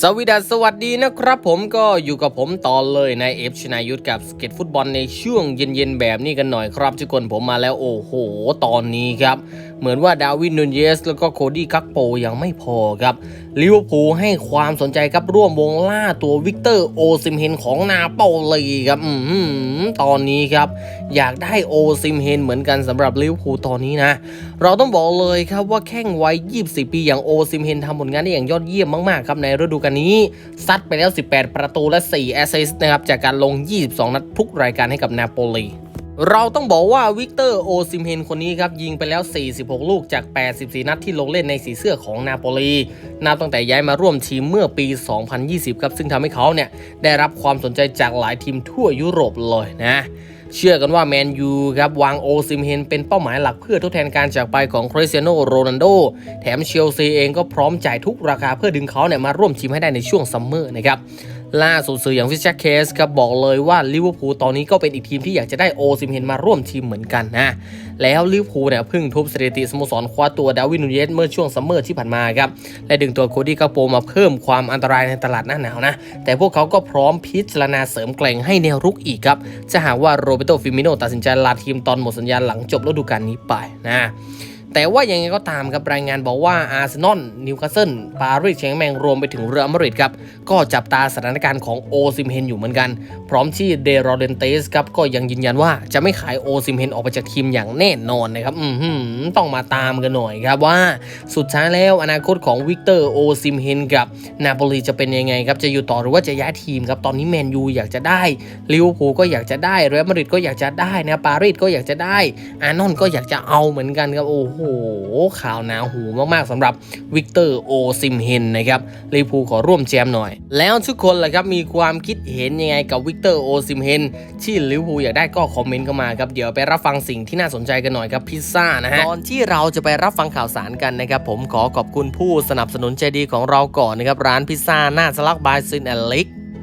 สวีดัสสวัสดีนะครับผมก็อยู่กับผมต่อเลยในเอฟชนายุทธกับสเก็ตฟุตบอลในช่วงเย็นๆแบบนี้กันหน่อยครับทุกคนผมมาแล้วโอ้โห ตอนนี้ครับ เหมือนว่าดาวินนูนเยส แล้วก็โคดี้กักโปยังไม่พอครับลิเวอร์พูลให้ความสนใจครับร่วมวงล่าตัววิกเตอร์โอซิมเฮนของนาโปลีครับอืมตอนนี้ครับ อยากได้โอซิมเฮนเหมือนกันสำหรับลิเวอร์พูลตอนนี้นะ เราต้องบอกเลยครับว่าแข้งวัย24ปีอย่างโอซิมเฮนทำผลงานได้อย่างยอดเยี่ยมมากๆครับในฤดูกาลนี้ ซัดไปแล้ว 18 ประตูและ 4 แอสซิสต์นะครับ จากการลง 22 นัดทุกรายการให้กับนาโปลีเราต้องบอกว่าวิกเตอร์โอซิมเฮนคนนี้ครับ ยิงไปแล้ว 46 ลูกจาก 84 นัดที่ลงเล่นในสีเสื้อของนาโปลีนับตั้งแต่ย้ายมาร่วมทีมเมื่อปี 2020 ครับ ซึ่งทำให้เขาเนี่ยได้รับความสนใจจากหลายทีมทั่วยุโรปเลยนะ เชื่อกันว่าแมนยูครับวางโอซิมเฮนเป็นเป้าหมายหลักเพื่อทดแทนการจากไปของคริสเตียโนโรนัลโดแถมเชลซีเองก็พร้อมจ่ายทุกราคาเพื่อดึงเขาเนี่ยมาร่วมทีมให้ได้ในช่วงซัมเมอร์นะครับ ล่าสุดสื่ออย่างฟิชเชอร์เคสครับบอกเลยว่าลิเวอร์พูลตอนนี้ก็เป็นอีกทีมที่อยากจะได้โอซิมเฮนมาร่วมทีมเหมือนกันนะ แล้วลิเวอร์พูลเนี่ยเพิ่งทุบสถิติสโมสรคว้าตัวดาวินนูเยสเมื่อช่วงซัมเมอร์ที่ผ่านมาครับ และดึงตัวโคดี้กาโปมาเพิ่มความอันตรายในตลาดหน้าหนาวนะ แต่พวกเขาก็พร้อมพิจารณาเสริมแกล่งให้แนวรุกอีกครับจะหากว่าโรเบโตฟิมิโนตัดสินใจลาทีมตอนหมดสัญญาหลังจบฤดูกาลนี้ไปนะ แต่ว่ายังไงก็ตามครับรายงานบอกว่าอาร์เซนอลนิวคาสเซิลปารีสแชงแมงรวมไปถึงเรือัลมาริดครับก็จับตาสถานการณ์ของโอซิมเฮนอยู่เหมือนกัน พร้อมที่เดโรเดนเตสครับก็ยังยืนยันว่าจะไม่ขายโอซิมเฮนออกไปจากทีมอย่างแน่นอนนะครับอือหือต้องมาตามกันหน่อยครับว่า สุดท้ายแล้วอนาคตของวิกเตอร์โอซิมเฮนกับนาโปลีจะเป็นยังไงครับจะอยู่ต่อหรือว่าจะย้ายทีมครับตอนนี้แมนยูอยากจะได้ลิเวอร์พูลก็อยากจะได้เรอัลมาดริดก็อยากจะได้นะปารีสก็อยากจะได้ อาร์นอนก็อยากจะเอาเหมือนกันครับโอ้โหข่าวหนาหูมากๆสำหรับวิกเตอร์โอซิมเฮนนะครับลิเวอร์พูลขอร่วมแจมหน่อย แล้วทุกคนล่ะครับมีความคิดเห็นยังไงกับวิกเตอร์โอซิมเฮนที่ลิเวอร์พูลอยากได้ก็คอมเมนต์เข้ามาครับเดี๋ยวไปรับฟังสิ่งที่น่าสนใจกันหน่อยครับพิซซ่านะฮะก่อนที่เราจะไปรับฟังข่าวสารกันนะครับผมขอขอบคุณผู้สนับสนุนใจดีของเราก่อนนะครับร้านพิซซ่าหน้าสลักบายซินแอนล็ก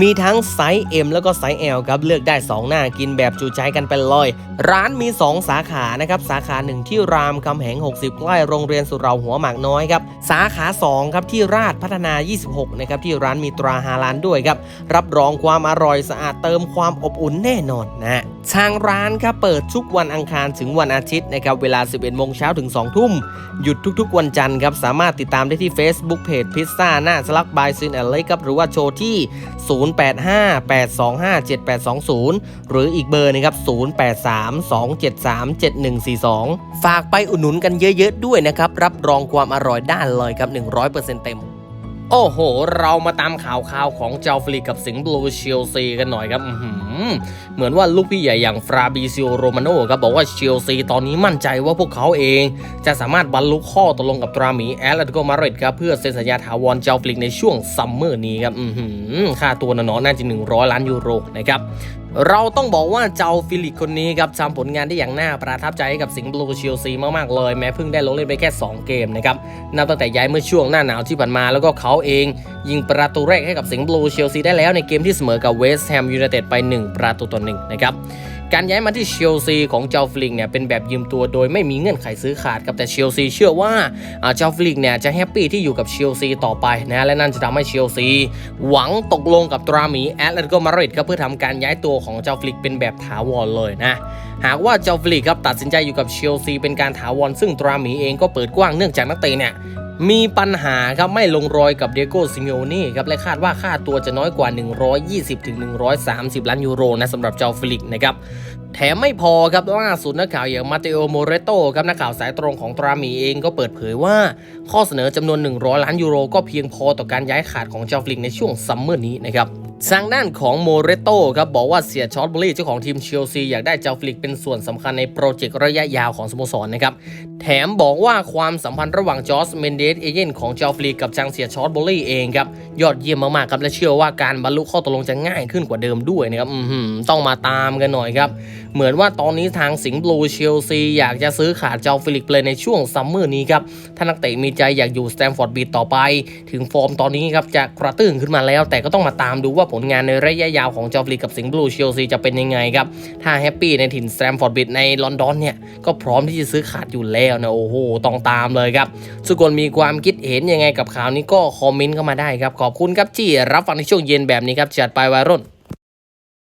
มีทั้งไซส์ M แล้วก็ไซส์ L ครับเลือกได้ 2 หน้ากินแบบจุใจกันไปเลย ร้านมี 2 สาขานะครับสาขา 1 ที่รามคำแหง 60 ใกล้โรงเรียนสุเราหัวหมากน้อยครับสาขา 2 ครับที่ราชพัฒนา 26 นะครับที่ร้านมีตราฮาลานด้วยครับรับรองความอร่อยสะอาดเติมความอบอุ่นแน่นอนนะทางร้านครับเปิดทุกวันอังคารถึงวันอาทิตย์นะครับเวลา 11โมงเช้าถึง 2 ทุ่ม หยุดทุกๆ วันจันทร์ครับสามารถติดตามได้ที่ Facebook Page พิซซ่าหน้าสลักบายซินแอนเล็กครับหรือว่าโชว์ที่0858257820 หรืออีกเบอร์นะครับ0832737142 ฝากไปอุดหนุนกันเยอะๆด้วยนะครับ รับรองความอร่อยด้านเลยครับ 100%เต็มโอ้โห เรามาตามข่าวข่าวของเจ้าฟลีกับสิงห์บลูเชลซีกันหน่อยครับอื เหมือนว่าลูกพี่ใหญ่อย่างฟราบิซิโอโรมาโนครับบอกว่าเชลซีตอนนี้มั่นใจว่าพวกเขาเอง จะสามารถบรรลุข้อตกลงกับตราหมีแอตเลติโกมาดริดครับเพื่อเซ็นสัญญาถาวรเจ้าฟลิกในช่วงซัมเมอร์นี้ครับค่าตัวน้อยน่าจะ 100 ล้านยูโรนะครับเราต้องบอกว่าเจ้าฟิลิกคนนี้ครับทำผลงานได้อย่างน่าประทับใจให้กับสิงห์บลูเชลซีมากๆเลย แม้เพิ่งได้ลงเล่นไปแค่ 2 เกมนะครับนับตั้งแต่ย้ายเมื่อช่วงหน้าหนาวที่ผ่านมาแล้วก็เขาเอง ยิงประตูแรกให้กับสิงห์บลูเชลซีได้แล้วในเกมที่เสมอกับเวสต์แฮมยูไนเต็ดไป 1 ประตูต่อหนึ่งนะครับ การย้ายมาที่เชลซีของเจ้าฟลิกเนี่ยเป็นแบบยืมตัวโดยไม่มีเงื่อนไขซื้อขาดครับแต่เชลซีเชื่อว่าเจ้าฟลิกเนี่ยจะแฮปปี้ที่อยู่กับเชลซีต่อไปนะและนั่นจะทำให้เชลซีหวังตกลงกับตราหมีแอตเลติโกมาริดครับเพื่อทำการย้ายตัวของเจ้าฟลิกเป็นแบบถาวรเลยนะหากว่าเจ้าฟลิกครับตัดสินใจอยู่กับเชลซีเป็นการถาวรซึ่งตราหมีเองก็เปิดกว้างเนื่องจากนักเตะเนี่ย มีปัญหาครับไม่ลงรอยกับเดโก้ซิเมโอนี่ครับและคาดว่าค่าตัวจะน้อยกว่า 120-130 ล้านยูโรนะสำหรับเจ้าฟลิกนะครับแถมไม่พอครับล่าสุดนักข่าวอย่างมาเตโอโมเรโตครับนักข่าวสายตรงของตรามีเองก็เปิดเผยว่า ข้อเสนอจำนวน 100 ล้านยูโรก็เพียงพอต่อการย้ายขาดของเจ้าฟลิกในช่วงซัมเมอร์นี้นะครับ ทางด้านของโมเรโตครับบอกว่าเสียชอตบอลลี่เจ้าของทีมเชลซีอยากได้เจ้าฟลิกเป็นส่วนสำคัญในโปรเจกต์ระยะยาวของสโมสรนะครับ แถมบอกว่าความสัมพันธ์ระหว่างจอร์จเมนเดสเอเจนต์ของเจ้าฟลิกกับจางเสียชอตบอลลี่เองครับ ยอดเยี่ยมมากๆครับและเชื่อว่าการบรรลุข้อตกลงจะง่ายขึ้นกว่าเดิมด้วยนะครับต้องมาตามกันหน่อยครับ เหมือนว่าตอนนี้ทางสิงห์บลูเชลซีอยากจะซื้อขาดเจ้าฟลิกเลยในช่วงซัมเมอร์นี้ครับถ้านักเตะมีใจอยากอยู่สแตมฟอร์ดบีดต่อไป ถึงฟอร์มตอนนี้ครับจะกระตื้นขึ้นมาแล้ว แต่ก็ต้องมาตามดูว่าผลงานในระยะยาวของเจ้าฟิลิกกับสิงห์บลูเชลซีจะเป็นยังไงครับ ถ้าแฮปปี้ในถิ่นสแตมฟอร์ดบิดในลอนดอนเนี่ย ก็พร้อมที่จะซื้อขาดอยู่แล้วนะ โอ้โห ต้องตามเลยครับสุกคนมีความคิดเห็นยังไงกับข่าวนี้ก็คอมเมนต์เข้ามาได้ครับ ขอบคุณครับที่รับฟังในช่วงเย็นแบบนี้ครับจัดไปวัยรุ่น